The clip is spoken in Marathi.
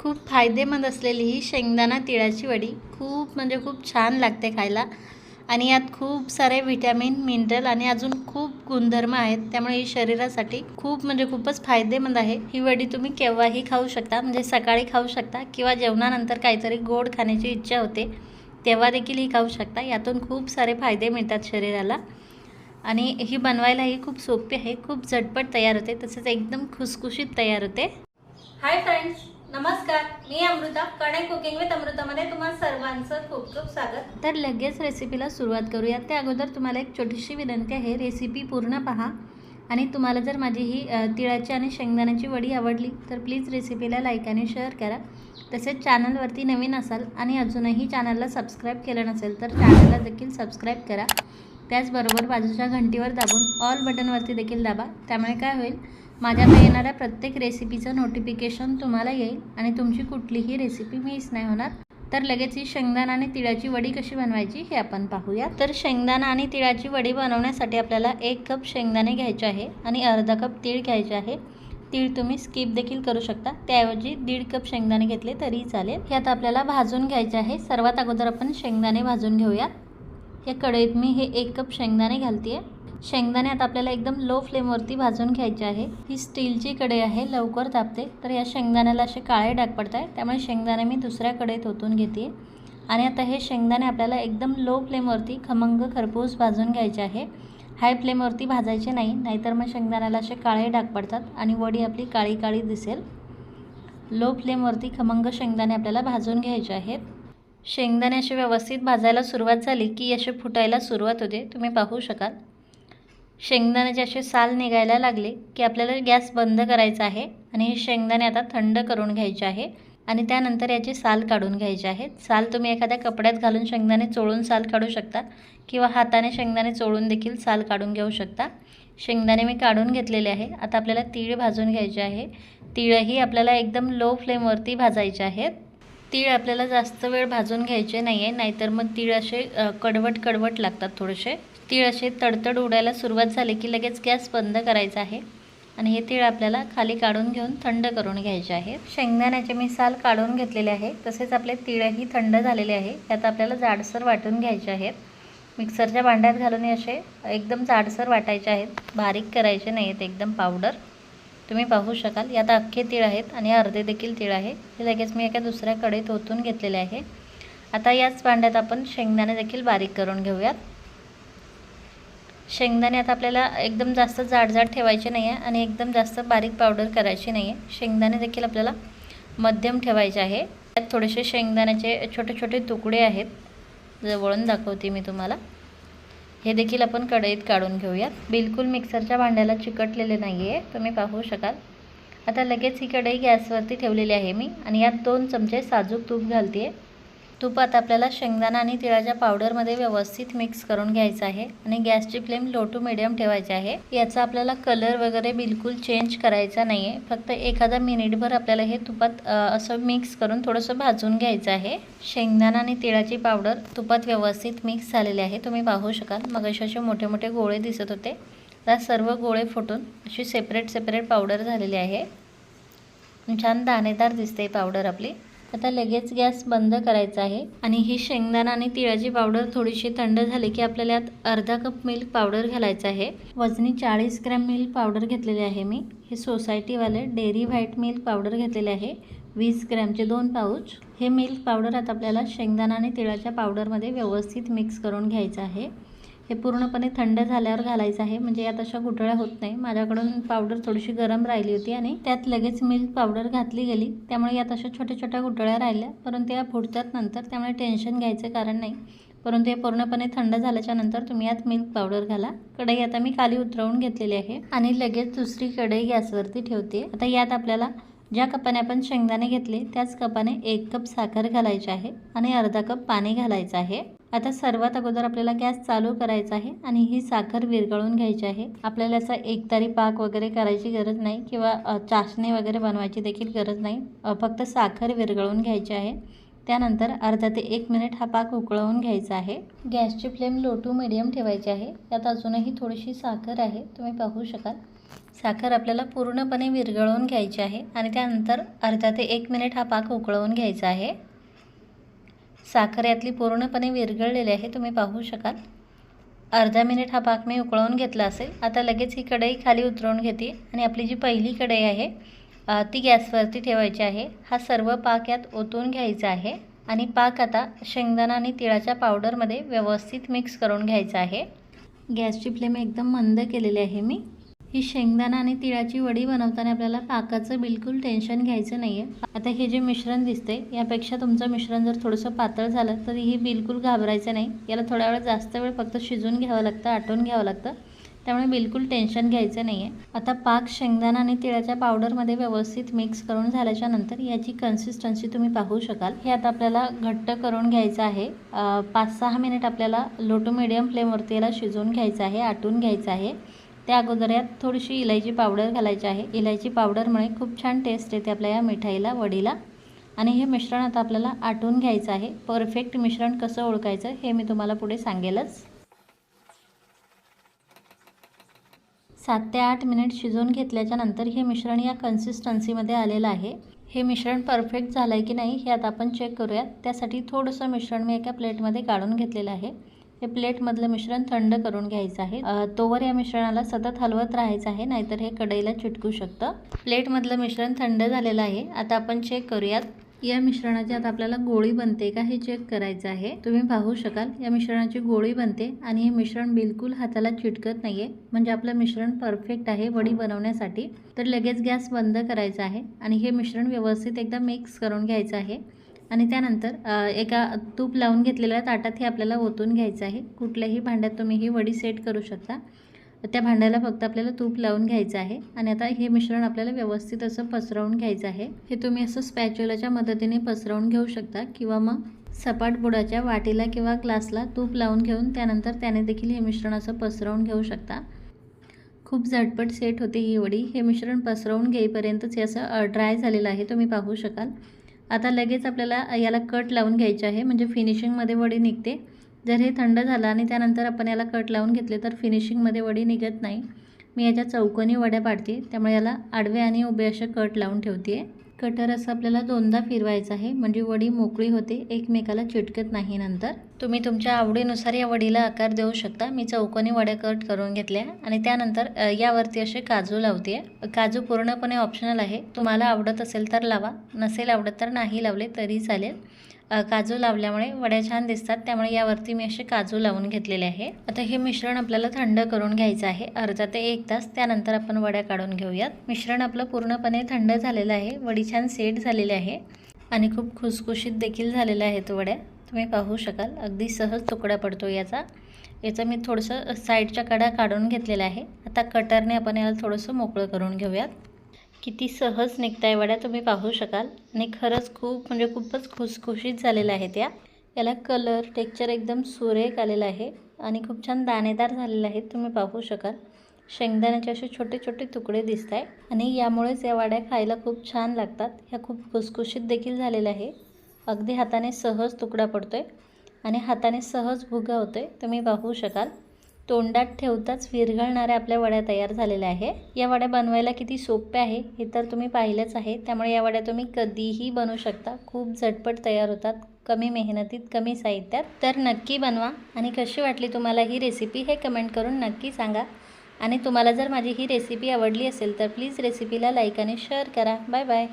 खूप फायदेमंद असलेली ही शेंगदाणा तिळाची वडी. खूप म्हणजे खूप छान लागते खायला. आणि यात खूप सारे व्हिटॅमिन मिनरल आणि अजून खूप गुणधर्म आहेत. त्यामुळे ही शरीरासाठी खूप म्हणजे खूपच फायदेमंद आहे. ही वडी तुम्ही केव्हाही खाऊ शकता. म्हणजे सकाळी खाऊ शकता किंवा जेवणानंतर काहीतरी गोड खाण्याची इच्छा होते तेव्हा देखील ही खाऊ शकता. यातून खूप सारे फायदे मिळतात शरीराला. आणि ही बनवायलाही खूप सोपी आहे. खूप झटपट तयार होते. तसेच एकदम खुसखुशीत तयार होते. हाय फ्रेंड्स नमस्कार मी अमृता कणे कुकिंग विथ अमृतामध्ये तुम्हाला सर्वांचं खूप खूप स्वागत. तर लगेच रेसिपीला सुरुवात करूया. त्या अगोदर तुम्हाला एक छोटीशी विनंती आहे रेसिपी पूर्ण पहा. आणि तुम्हाला जर माझी ही तिळाची आणि शेंगदाण्याची वडी आवडली तर प्लीज रेसिपीला लाईक आणि शेअर करा. तसेच चॅनलवरती नवीन असाल आणि अजूनही चॅनलला सबस्क्राईब केलं नसेल तर चॅनलला देखील सबस्क्राईब करा. त्याचबरोबर बाजूच्या घंटीवर दाबून ऑल बटनवरती देखील दाबा. त्यामुळे काय होईल? माझ्या येणाऱ्या प्रत्येक रेसिपीचं नोटिफिकेशन तुम्हाला येईल आणि तुमची कुठलीही रेसिपी मिस नाही होणार. तर लगेच ही शेंगदाणा आणि तिळाची वडी कशी बनवायची हे आपण पाहूया. तर शेंगदाणा आणि तिळाची वडी बनवण्यासाठी आपल्याला एक कप शेंगदाणे घ्यायचे आहे आणि अर्धा कप तीळ घ्यायचे आहे. तीळ तुम्ही स्किप देखील करू शकता. त्याऐवजी दीड कप शेंगदाणे घेतले तरी चालेल. हे आता आपल्याला भाजून घ्यायचे आहे. सर्वात अगोदर आपण शेंगदाणे भाजून घेऊयात या कढईत मी हे एक कप शेंगदाणे घालते शेंगदाणे आता आपल्याला एकदम लो फ्लेमवरती भाजून घ्यायचे आहे. ही स्टीलची कढई आहे लवकर तापते. तर या शेंगदाण्याला असे काळे डाग पडत आहे त्यामुळे शेंगदाणे मी दुसऱ्या कढईत ओतून घेते. आणि आता हे शेंगदाणे आपल्याला एकदम लो फ्लेमवरती खमंग खरपूस भाजून घ्यायचे आहे. हाय फ्लेमवरती भाजायचे नाही नाहीतर मग शेंगदाण्याला असे काळे डाग पडतात आणि वडी आपली काळी काळी दिसेल. लो फ्लेमवरती खमंग शेंगदाणे आपल्याला भाजून घ्यायचे आहेत. शेंगदाणे असे व्यवस्थित भाजायला सुरुवात झाली की असे फुटायला सुरुवात होते. तुम्ही पाहू शकाल. शेंगदाण्याचे असे साल निघायला लागले की आपल्याला गॅस बंद करायचा आहे आणि हे शेंगदाणे आता थंड करून घ्यायचे आहे आणि त्यानंतर याचे साल काढून घ्यायचे आहेत साल तुम्ही एखाद्या कपड्यात घालून शेंगदाणे चोळून साल काढू शकता किंवा हाताने शेंगदाणे चोळून देखील साल काढून घेऊ शकता. शेंगदाणे मी काढून घेतलेले आहे. आता आपल्याला तीळ भाजून घ्यायचे आहे. तीळही आपल्याला एकदम लो फ्लेमवरती भाजायचे आहेत. तीळ आपल्याला जास्त वेळ भाजून घ्यायचे नाही आहे नाहीतर मग तीळ असे कडवट कडवट लागतात थोडेसे. तीळ असे तडतड उडायला सुरुवात झाली की लगेच गॅस बंद करायचा आहे. आणि हे तीळ आपल्याला खाली काढून घेऊन थंड करून घ्यायचे आहेत शेंगदाण्याचे मी साल काढून घेतलेले आहे. तसेच आपले तीळही थंड झालेले आहे. त्यात आपल्याला जाडसर वाटून घ्यायचे आहेत मिक्सरच्या भांड्यात घालून असे एकदम जाडसर वाटायचे आहेत. बारीक करायचे नाही आहेत एकदम पावडर. तुम्ही पाहू शकाल. यात अख्खे तीळ आहेत आणि अर्धे देखील तीळ आहे. हे लगेच मी एका दुसऱ्या कढईत ओतून घेतलेले आहे. आता याच भांड्यात आपण शेंगदाणे देखील बारीक करून घेऊयात. शेंगदाणे आता आपल्याला एकदम जास्त जाडजाड ठेवायचे नाही आहे आणि एकदम जास्त बारीक पावडर करायची नाही आहे शेंगदाणे देखील आपल्याला मध्यम ठेवायचे आहे. त्यात थोडेसे शेंगदाण्याचे छोटे छोटे तुकडे आहेत. जवळून दाखवते मी तुम्हाला. हे देखील आपण कढईत काढून घेऊयात. बिलकुल मिक्सरच्या भांड्याला चिकटलेले नाही आहे तुम्ही पाहू शकाल. आता लगेच ही कढई गॅसवरती ठेवलेली आहे मी आणि यात दोन चमचे साजूक तूप घालते आहे तुपात आपल्याला शेंगदाणा आणि तिळाच्या पावडरमध्ये व्यवस्थित मिक्स करून घ्यायचं आहे आणि गॅसची फ्लेम लो टू मिडियम ठेवायची आहे. याचा आपल्याला कलर वगैरे बिलकुल चेंज करायचा नाही आहे फक्त एखादा मिनिटभर आपल्याला हे तुपात असं मिक्स करून थोडंसं भाजून घ्यायचं आहे. शेंगदाणा आणि तिळाची पावडर तुपात व्यवस्थित मिक्स झालेली आहे. तुम्ही पाहू शकाल. मग असे मोठे मोठे गोळे दिसत होते. त्या सर्व गोळे फुटून अशी सेपरेट सेपरेट पावडर झालेली आहे. छान दाणेदार दिसते पावडर आपली. आता लगेच गॅस बंद करायचा आहे आणि ही शेंगदाणा आणि तिळाची पावडर थोडीशी थंड झाली की आपल्याला यात अर्धा कप मिल्क पावडर घालायचं आहे. वजनी चाळीस ग्रॅम मिल्क पावडर घेतलेले आहे मी. हे सोसायटीवाले डेअरी व्हाईट मिल्क पावडर घेतलेले आहे. वीस ग्रॅमचे दोन पाऊच हे मिल्क पावडर आता आपल्याला शेंगदाणा आणि तिळाच्या पावडरमध्ये व्यवस्थित मिक्स करून घ्यायचं आहे. हे पूर्णपणे थंड झाल्यावर घालायचं आहे. म्हणजे यात अशा गुठळ्या होत नाही. माझ्याकडून पावडर थोडीशी गरम राहिली होती आणि त्यात लगेच मिल्क पावडर घातली गेली. त्यामुळे यात अशा छोट्या छोट्या गुठळ्या राहिल्या. परंतु या फुटतात नंतर त्यामुळे टेन्शन घ्यायचं कारण नाही. परंतु हे पूर्णपणे थंड झाल्याच्यानंतर तुम्ही यात मिल्क पावडर घाला. कढई आता मी खाली उतरवून घेतलेली आहे आणि लगेच दुसरी कढई गॅसवरती ठेवते. आता यात आपल्याला ज्या कपाने आपण शेंगदाणे घेतले त्याच कपाने एक कप साखर घालायची आहे आणि अर्धा कप पाणी घालायचं आहे. आता सर्वात अगोदर आपल्याला गॅस चालू करायचा आहे आणि ही साखर विरघळून घ्यायची आहे. आपल्याला असं एकतारी पाक वगैरे करायची गरज नाही किंवा चाशणी वगैरे बनवायची देखील गरज नाही. फक्त साखर विरघळून घ्यायची आहे. त्यानंतर अर्धा ते एक मिनिट हा पाक उकळवून घ्यायचा आहे. गॅसची फ्लेम लो टू मिडियम ठेवायची आहे. यात अजूनही थोडीशी साखर आहे. तुम्ही पाहू शकाल. साखर आपल्याला पूर्णपणे विरघळवून घ्यायची आहे आणि त्यानंतर अर्धा ते एक मिनिट हा पाक उकळवून घ्यायचा आहे. साखर यातली पूर्णपणे विरघळलेली आहे तुम्ही पाहू शकाल. अर्धा मिनिट हा पाक मी उकळवून घेतला असेल. आता लगेच ही कढई खाली उतरवून घेते आणि आपली जी पहिली कढई आहे ती गॅसवरती ठेवायची आहे. हा सर्व पाक यात ओतून घ्यायचा आहे आणि पाक आता शेंगदाणा आणि तिळाच्या पावडरमध्ये व्यवस्थित मिक्स करून घ्यायचा आहे. गॅसची फ्लेम एकदम मंद केलेली आहे मी. ही शेंगदाणा आणि तिळाची वडी बनवताना आपल्याला पाकाचं बिलकुल टेन्शन घ्यायचं नाही आहे आता हे जे मिश्रण दिसते यापेक्षा तुमचं मिश्रण जर थोडंसं पातळ झालं तरीही बिलकुल घाबरायचं नाही. याला थोडा वेळ जास्त वेळ फक्त शिजून घ्यावं लागतं आटून घ्यावं लागतं. त्यामुळे बिलकुल टेन्शन घ्यायचं नाही आहे आता पाक शेंगदाणा आणि तिळाच्या पावडरमध्ये व्यवस्थित मिक्स करून झाल्याच्यानंतर याची कन्सिस्टन्सी तुम्ही पाहू शकाल. हे आता आपल्याला घट्ट करून घ्यायचं आहे. पाच सहा मिनिट आपल्याला लो टू मिडियम फ्लेमवरती याला शिजवून घ्यायचं आहे आटून घ्यायचं आहे. त्या अगोदर यात थोडीशी इलायची पावडर घालायची आहे. इलायची पावडरमुळे खूप छान टेस्ट येते आपल्या या मिठाईला वडीला. आणि हे मिश्रण आता आपल्याला आटून घ्यायचं आहे. परफेक्ट मिश्रण कसं ओळखायचं हे मी तुम्हाला पुढे सांगेलच. सात ते आठ मिनिट शिजवून घेतल्याच्या नंतर हे मिश्रण या कन्सिस्टन्सीमध्ये आलेलं आहे. हे मिश्रण परफेक्ट झालं आहे की नाही हे आता आपण चेक करूयात. त्यासाठी थोडंसं मिश्रण मी एका प्लेटमध्ये काढून घेतलेलं आहे. हे प्लेटमधलं मिश्रण थंड करून घ्यायचं आहे. तोवर या मिश्रणाला सतत हलवत राहायचं आहे नाहीतर हे कढईला चिटकू शकतं. प्लेटमधलं मिश्रण थंड झालेलं आहे. आता आपण चेक करूयात. या मिश्रणाची आता आपल्याला गोळी बनते का हे चेक करायचं आहे. तुम्ही पाहू शकाल या मिश्रणाची गोळी बनते आणि हे मिश्रण बिलकुल हाताला चिटकत नाही आहे म्हणजे आपलं मिश्रण परफेक्ट आहे वडी बनवण्यासाठी. तर लगेच गॅस बंद करायचा आहे आणि हे मिश्रण व्यवस्थित एकदा मिक्स करून घ्यायचं आहे. आणि त्यानंतर एका तूप लावून घेतलेल्या ताटात हे आपल्याला ओतून घ्यायचं आहे. कुठल्याही भांड्यात तुम्ही ही वडी सेट करू शकता. त्या भांड्याला फक्त आपल्याला तूप लावून घ्यायचं आहे आणि आता हे मिश्रण आपल्याला व्यवस्थित असं पसरवून घ्यायचं आहे. हे तुम्ही असं स्पॅच्युलाच्या मदतीने पसरवून घेऊ शकता किंवा मग सपाट बुडाच्या वाटीला किंवा ग्लासला तूप लावून घेऊन त्यानंतर त्याने देखील हे मिश्रण असं पसरवून घेऊ शकता. खूप झटपट सेट होते ही वडी. हे मिश्रण पसरवून घेईपर्यंतच हे असं ड्राय झालेलं आहे. तुम्ही पाहू शकाल. आता लगेच आपल्याला याला कट लावून घ्यायचे आहे म्हणजे फिनिशिंगमध्ये वडी निघते. जर हे थंड झालं आणि त्यानंतर आपण याला कट लावून घेतले तर फिनिशिंगमध्ये वडी निघत नाही. मी याच्या चौकोनी वड्या पाडते त्यामुळे याला आडवे आणि उभे असे कट लावून ठेवते कटर असं आपल्याला दोनदा फिरवायचं आहे. म्हणजे वडी मोकळी होते एकमेकाला चिटकत नाही नंतर. तुम्ही तुमच्या आवडीनुसार या वडीला आकार देऊ शकता. मी चौकोनी वड्या कट करून घेतल्या आणि त्यानंतर यावरती असे काजू लावते काजू पूर्णपणे ऑप्शनल आहे. तुम्हाला आवडत असेल तर लावा. नसेल आवडत तर नाही लावले तरी चालेल. काजू लावल्यामुळे वड्या छान दिसतात. त्यामुळे यावरती मी असे काजू लावून घेतलेले आहे. आता हे मिश्रण आपल्याला थंड करून घ्यायचं आहे. अर्धा ते एक तास. त्यानंतर आपण वड्या काढून घेऊयात. मिश्रण आपलं पूर्णपणे थंड झालेलं आहे. वडी छान सेट झालेली आहे. आणि खूप खुसखुशीत देखील झालेल्या आहेत वड्या. तुम्ही पाहू शकाल. अगदी सहज तुकडा पडतो याचा. याचं मी थोडंसं साईडच्या कडा काढून घेतलेला आहे. आता कटरने आपण याला थोडंसं मोकळं करून घेऊयात. किती सहज निघताय वड्या तुम्ही पाहू शकाल. आणि खरंच खूप म्हणजे खूपच खुसखुशीत झालेल्या आहेत या. याला कलर टेक्चर एकदम सुरेख आलेला आहे आणि खूप छान दाणेदार झालेले आहेत तुम्ही पाहू शकाल. शेंगदाण्याचे असे छोटे छोटे तुकडे दिसत आहे आणि यामुळेच या वाड्या खायला खूप छान लागतात. ह्या खूप खुसखुशीत देखील झालेल्या आहे. अगदी हाताने सहज तुकडा पडतो आहे आणि हाताने सहज भुगा होतो आहे तुम्ही पाहू शकाल. तोंडात ठेवताच विरघळणाऱ्या आपल्या वड्या तयार झालेल्या आहे या वड्या बनवायला किती सोप्या आहे हे तर तुम्ही पाहिलंच आहे. त्यामुळे या वड्या तुम्ही कधीही बनवू शकता. खूप झटपट तयार होतात. कमी मेहनतीत कमी साहित्यात. तर नक्की बनवा. आणि कशी वाटली तुम्हाला ही रेसिपी हे कमेंट करून नक्की सांगा. आणि तुम्हाला जर माझी ही रेसिपी आवडली असेल तर प्लीज रेसिपीला लाईक आणि शेअर करा. Bye bye